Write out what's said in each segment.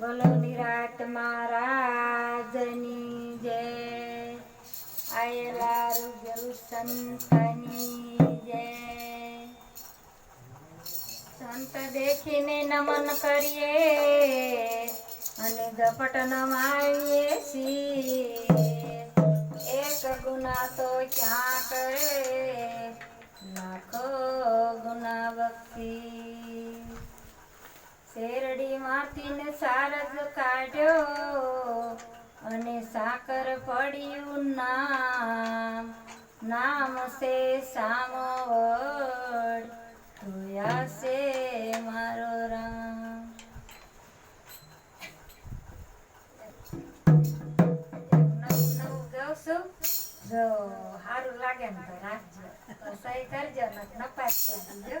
બોલો નિરાત મહારાજની જય. આયેલા રૂગરુ સંતની જય. સંત દેખીને નમન કરીએ અને ઝપટ નમાવીએ છીએ. એક ગુના તો ક્યાં કરે? લાખો ગુના બક્ષી ને સારજ કાઢ્યો અને સાકર પડ્યું નામ. નામ સે સામવડ. ધોયા છે મારો રામ. છું. જો સારું લાગે ને તો રાખજો. સહી કરજો નપાસ કરી દીજો.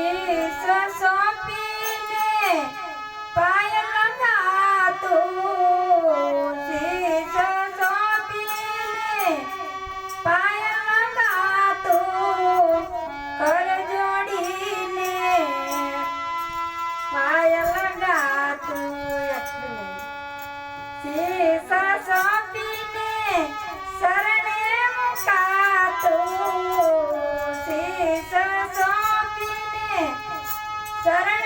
distrações. சரண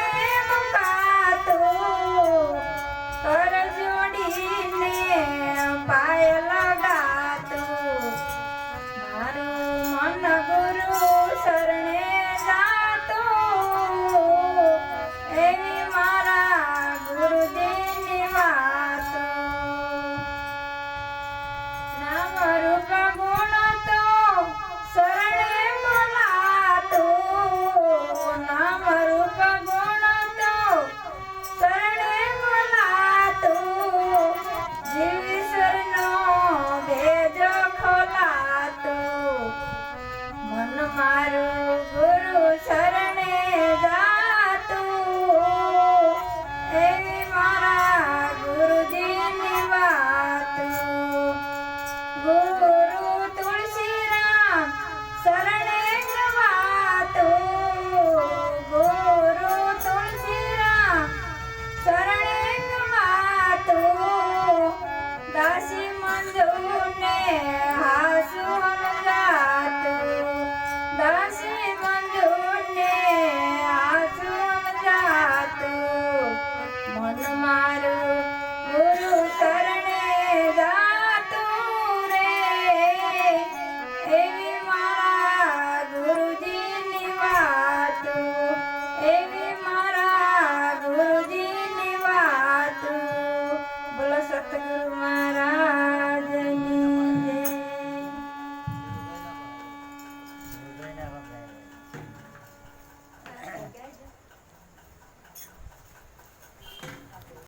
Vou.